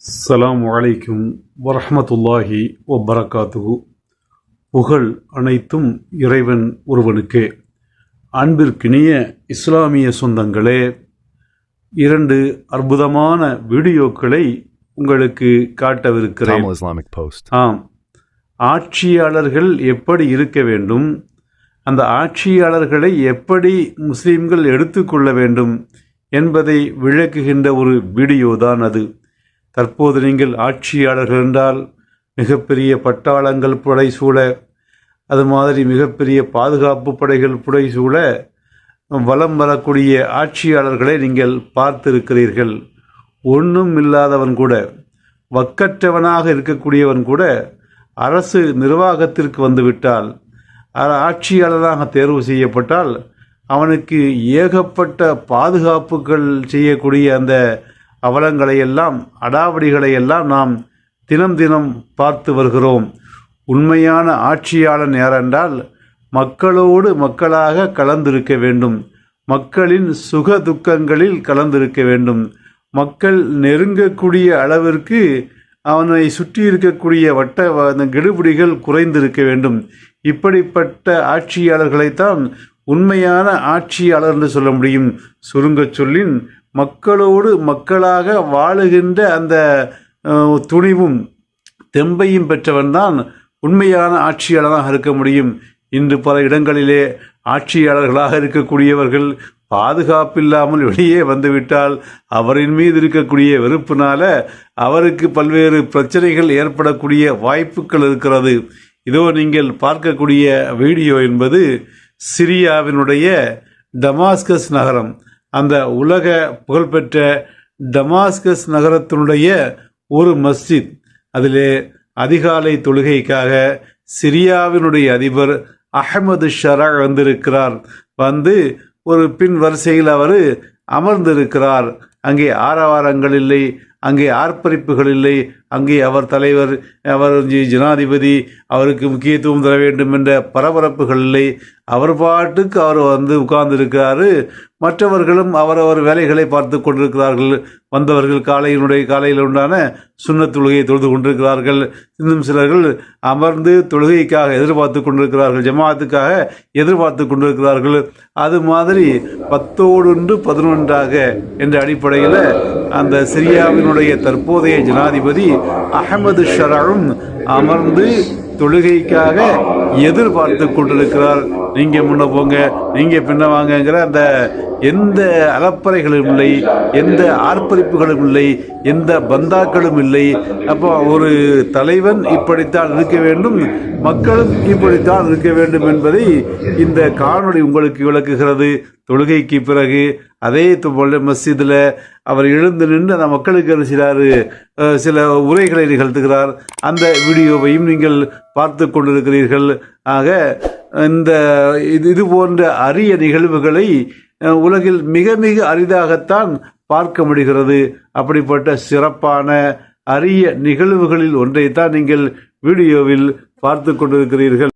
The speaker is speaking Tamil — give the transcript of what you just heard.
அஸ்ஸலாமு அலைக்கும் வரஹ்மத்துல்லாஹி வபரகாத்துஹு புகழ் அனைத்தும் இறைவன் ஒருவனுக்கே. அன்பிற்கினிய இஸ்லாமிய சொந்தங்களே இரண்டு அற்புதமான வீடியோக்களை உங்களுக்கு காட்டவிருக்கிறேன். Post. ஆம். ஆட்சியாளர்கள் எப்படி இருக்க வேண்டும்? அந்த ஆட்சியாளர்களை எப்படி முஸ்லிம்கள் எடுத்துக்கொள்ள வேண்டும் என்பதை விளக்குகின்ற ஒரு வீடியோ தான் அது. தற்போது நீங்கள் ஆட்சியாளர்கள் என்றால் மிகப்பெரிய பட்டாளங்கள் புடைசூழ அது மாதிரி மிகப்பெரிய பாதுகாப்பு படைகள் புடை சூழ வலம் வரக்கூடிய ஆட்சியாளர்களை நீங்கள் பார்த்திருக்கிறீர்கள். ஒன்றும் இல்லாதவன் கூட வக்கற்றவனாக இருக்கக்கூடியவன் கூட அரசு நிர்வாகத்திற்கு வந்துவிட்டால் அ- ஆட்சியாளராக தேர்வு செய்யப்பட்டால் அவனுக்கு ஏகப்பட்ட பாதுகாப்புகள் செய்யக்கூடிய அந்த அவலங்களை எல்லாம் நாம் தினம் தினம் பார்த்து வருகிறோம். உண்மையான ஆட்சியாளன் யாரென்றால் மக்களோடு மக்களாக கலந்திருக்க வேண்டும். மக்களின் சுக துக்கங்களில் கலந்திருக்க வேண்டும். மக்கள் நெருங்கக்கூடிய அளவிற்கு அவனை சுற்றி இருக்கக்கூடிய வட்ட வ- அந்த கெடுபிடிகள் குறைந்திருக்க வேண்டும். இப்படிப்பட்ட ஆட்சியாளர்களைத்தான் உண்மையான ஆட்சியாளர் என்று சொல்ல முடியும். சுருங்கச் சொல்லின் மக்களோடு மக்களாக வாழுகின்ற அந்த துணிவும் தெம்பையும் பெற்றவன்தான் உண்மையான ஆட்சியாளராக இருக்க முடியும். இன்று பல இடங்களிலே ஆட்சியாளர்களாக இருக்கக்கூடியவர்கள் பாதுகாப்பில்லாமல் வெளியே வந்துவிட்டால் அவரின் மீது இருக்கக்கூடிய வெறுப்பினால அவருக்கு பல்வேறு பிரச்சனைகள் ஏற்படக்கூடிய வாய்ப்புகள் இருக்கிறது. இதோ நீங்கள் பார்க்கக்கூடிய வீடியோ என்பது சிரியாவினுடைய டமாஸ்கஸ் நகரம். அந்த உலக புகழ்பெற்ற டமாஸ்கஸ் நகரத்தினுடைய ஒரு மஸ்ஜித். அதிலே அதிகாலை தொழுகைக்காக சிரியாவினுடைய அதிபர் அஹமது ஷரா வந்திருக்கிறார். வந்து ஒரு பின் வரிசையில் அவர் அமர்ந்திருக்கிறார். அங்கே ஆரவாரங்கள் இல்லை அங்கே ஆர்ப்பரிப்புகள் இல்லை அங்கே அவர் தலைவர் அவர் ஜனாதிபதி அவருக்கு முக்கியத்துவம் தர வேண்டும் என்ற பரபரப்புகள் இல்லை. அவர் பாட்டுக்கு அவர் வந்து உட்கார்ந்திருக்கிறாரு. மற்றவர்களும் அவரவர் வேலைகளை பார்த்து கொண்டிருக்கிறார்கள். வந்தவர்கள் காலையினுடைய காலையில் உண்டான சுண்ணத் தொழுகையை தொழுது கொண்டிருக்கிறார்கள். இன்னும் சிலர்கள் அமர்ந்து தொழுகைக்காக எதிர்பார்த்து கொண்டிருக்கிறார்கள். ஜமாத்துக்காக எதிர்பார்த்து கொண்டிருக்கிறார்கள். அது மாதிரி பத்தோடொன்று பதினொன்றாக என்ற அடிப்படையில் அந்த சிரியாவினுடைய தற்போதைய ஜனாதிபதி அகமது ஷராவும் அமர்ந்து தொழுகைக்காக எதிர்பார்த்து கொண்டிருக்கிறார். நீங்கள் முன்ன போங்க நீங்கள் பின்ன வாங்கங்கிற அந்த எந்த அலப்பறைகளும் இல்லை எந்த ஆர்ப்பரிப்புகளும் இல்லை எந்த பந்தாக்களும் இல்லை. அப்போ ஒரு தலைவன் இப்படித்தான் இருக்க வேண்டும் மக்களும் இப்படித்தான் இருக்க வேண்டும் என்பதை இந்த காணொளி உங்களுக்கு விளக்குகிறது. தொழுகைக்கு பிறகு அதே போல மஸ்ஜிதில் அவர் எழுந்து நின்று அந்த மக்களுக்கு என்ன சில உரைகளை நிகழ்த்துகிறார். அந்த வீடியோவையும் நீங்கள் பார்த்து கொண்டிருக்கிறீர்கள். ஆக இந்த இது இது போன்ற அரிய நிகழ்வுகளை உலகில் மிக மிக அரிதாகத்தான் பார்க்க முடிகிறது. அப்படிப்பட்ட சிறப்பான அரிய நிகழ்வுகளில் ஒன்றைத்தான் நீங்கள் வீடியோவில் பார்த்து கொண்டிருக்கிறீர்கள்.